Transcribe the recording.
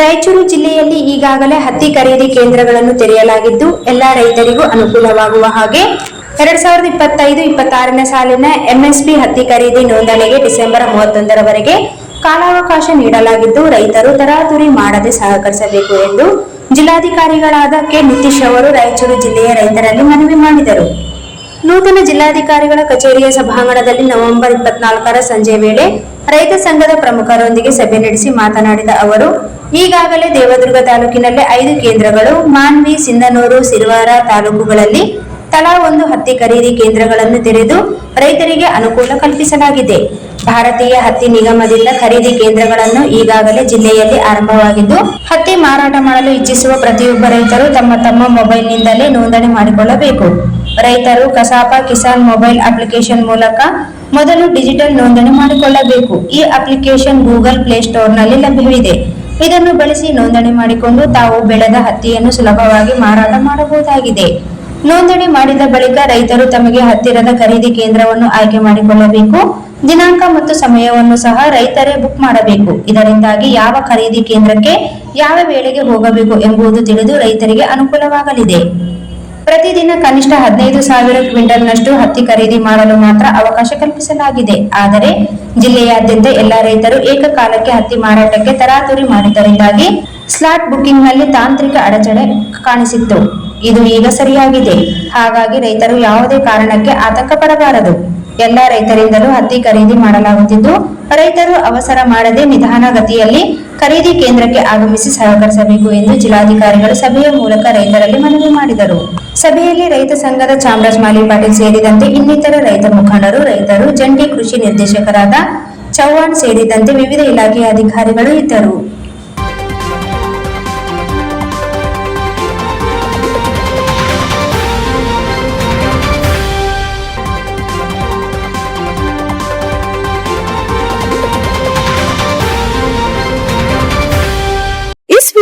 ರಾಯಚೂರು ಜಿಲ್ಲೆಯಲ್ಲಿ ಈಗಾಗಲೇ ಹತ್ತಿ ಖರೀದಿ ಕೇಂದ್ರಗಳನ್ನು ತೆರೆಯಲಾಗಿದ್ದು, ಎಲ್ಲ ರೈತರಿಗೂ ಅನುಕೂಲವಾಗುವ ಹಾಗೆ ಎರಡ್ ಸಾವಿರದ ಇಪ್ಪತ್ತೈದು, ಇಪ್ಪತ್ತಾರನೇ ಸಾಲಿನ ಎಂಎಸ್ಪಿ ಹತ್ತಿ ಖರೀದಿ ನೋಂದಣಿಗೆ ಡಿಸೆಂಬರ್ ಮೂವತ್ತೊಂದರವರೆಗೆ ಕಾಲಾವಕಾಶ ನೀಡಲಾಗಿದ್ದು, ರೈತರು ತರಾತುರಿ ಮಾಡದೆ ಸಹಕರಿಸಬೇಕು ಎಂದು ಜಿಲ್ಲಾಧಿಕಾರಿಗಳಾದ ಕೆ ನಿತೀಶ್ ಅವರು ರಾಯಚೂರು ಜಿಲ್ಲೆಯ ರೈತರಲ್ಲಿ ಮನವಿ ಮಾಡಿದರು. ನೂತನ ಜಿಲ್ಲಾಧಿಕಾರಿಗಳ ಕಚೇರಿಯ ಸಭಾಂಗಣದಲ್ಲಿ ನವೆಂಬರ್ ಇಪ್ಪತ್ನಾಲ್ಕರ ಸಂಜೆ ವೇಳೆ ರೈತ ಸಂಘದ ಪ್ರಮುಖರೊಂದಿಗೆ ಸಭೆ ನಡೆಸಿ ಮಾತನಾಡಿದ ಅವರು, ಈಗಾಗಲೇ ದೇವದುರ್ಗ ತಾಲೂಕಿನಲ್ಲಿ ಐದು ಕೇಂದ್ರಗಳು, ಮಾನ್ವಿ, ಸಿಂಧನೂರು ಸಿರ್ವಾರ ತಾಲೂಕುಗಳಲ್ಲಿ ತಲಾ ಒಂದು ಹತ್ತಿ ಖರೀದಿ ಕೇಂದ್ರಗಳನ್ನು ತೆರೆದು ರೈತರಿಗೆ ಅನುಕೂಲ ಕಲ್ಪಿಸಲಾಗಿದೆ. ಭಾರತೀಯ ಹತ್ತಿ ನಿಗಮದಿಂದ ಖರೀದಿ ಕೇಂದ್ರಗಳನ್ನು ಈಗಾಗಲೇ ಜಿಲ್ಲೆಯಲ್ಲಿ ಆರಂಭವಾಗಿದ್ದು, ಹತ್ತಿ ಮಾರಾಟ ಮಾಡಲು ಇಚ್ಛಿಸುವ ಪ್ರತಿಯೊಬ್ಬ ರೈತರು ತಮ್ಮ ತಮ್ಮ ಮೊಬೈಲ್ನಿಂದಲೇ ನೋಂದಣಿ ಮಾಡಿಕೊಳ್ಳಬೇಕು. ರೈತರು ಕಸಾಪ ಕಿಸಾನ್ ಮೊಬೈಲ್ ಅಪ್ಲಿಕೇಶನ್ ಮೂಲಕ ಮೊದಲು ಡಿಜಿಟಲ್ ನೋಂದಣಿ ಮಾಡಿಕೊಳ್ಳಬೇಕು. ಈ ಅಪ್ಲಿಕೇಶನ್ ಗೂಗಲ್ ಪ್ಲೇಸ್ಟೋರ್ನಲ್ಲಿ ಲಭ್ಯವಿದೆ. ಇದನ್ನು ಬಳಸಿ ನೋಂದಣಿ ಮಾಡಿಕೊಂಡು ತಾವು ಬೆಳೆದ ಹತ್ತಿಯನ್ನು ಸುಲಭವಾಗಿ ಮಾರಾಟ ಮಾಡಬಹುದಾಗಿದೆ. ನೋಂದಣಿ ಮಾಡಿದ ಬಳಿಕ ರೈತರು ತಮಗೆ ಹತ್ತಿರದ ಖರೀದಿ ಕೇಂದ್ರವನ್ನು ಆಯ್ಕೆ ಮಾಡಿಕೊಳ್ಳಬೇಕು. ದಿನಾಂಕ ಮತ್ತು ಸಮಯವನ್ನು ಸಹ ರೈತರೇ ಬುಕ್ ಮಾಡಬೇಕು. ಇದರಿಂದಾಗಿ ಯಾವ ಖರೀದಿ ಕೇಂದ್ರಕ್ಕೆ ಯಾವ ವೇಳೆಗೆ ಹೋಗಬೇಕು ಎಂಬುದು ತಿಳಿದು ರೈತರಿಗೆ ಅನುಕೂಲವಾಗಲಿದೆ. ಪ್ರತಿದಿನ ಕನಿಷ್ಠ ಹದಿನೈದು ಸಾವಿರ ಕ್ವಿಂಟಲ್ನಷ್ಟು ಹತ್ತಿ ಖರೀದಿ ಮಾಡಲು ಮಾತ್ರ ಅವಕಾಶ ಕಲ್ಪಿಸಲಾಗಿದೆ. ಆದರೆ ಜಿಲ್ಲೆಯಾದ್ಯಂತ ಎಲ್ಲ ರೈತರು ಏಕಕಾಲಕ್ಕೆ ಹತ್ತಿ ಮಾರಾಟಕ್ಕೆ ತರಾತುರಿ ಮಾಡಿದ್ದರಿಂದಾಗಿ ಸ್ಲಾಟ್ ಬುಕ್ಕಿಂಗ್ನಲ್ಲಿ ತಾಂತ್ರಿಕ ಅಡಚಣೆ ಕಾಣಿಸಿತ್ತು. ಇದು ಈಗ ಸರಿಯಾಗಿದೆ. ಹಾಗಾಗಿ ರೈತರು ಯಾವುದೇ ಕಾರಣಕ್ಕೆ ಆತಂಕ ಪಡಬಾರದು ಎಲ್ಲ ರೈತರಿಂದಲೂ ಹತ್ತಿ ಖರೀದಿ ಮಾಡಲಾಗುತ್ತಿದ್ದು, ರೈತರು ಅವಸರ ಮಾಡದೆ ನಿಧಾನಗತಿಯಲ್ಲಿ ಖರೀದಿ ಕೇಂದ್ರಕ್ಕೆ ಆಗಮಿಸಿ ಸಹಕರಿಸಬೇಕು ಎಂದು ಜಿಲ್ಲಾಧಿಕಾರಿಗಳು ಸಭೆಯ ಮೂಲಕ ರೈತರಲ್ಲಿ ಮನವಿ ಮಾಡಿದರು. ಸಭೆಯಲ್ಲಿ ರೈತ ಸಂಘದ ಚಾಮರಾಜ್ ಮಾಲಿ ಪಾಟೀಲ್ ಸೇರಿದಂತೆ ಇನ್ನಿತರ ರೈತ ಮುಖಂಡರು, ರೈತರು, ಜಂಟಿ ಕೃಷಿ ನಿರ್ದೇಶಕರಾದ ಚೌಹಾಣ್ ಸೇರಿದಂತೆ ವಿವಿಧ ಇಲಾಖೆಯ ಅಧಿಕಾರಿಗಳು ಇದ್ದರು.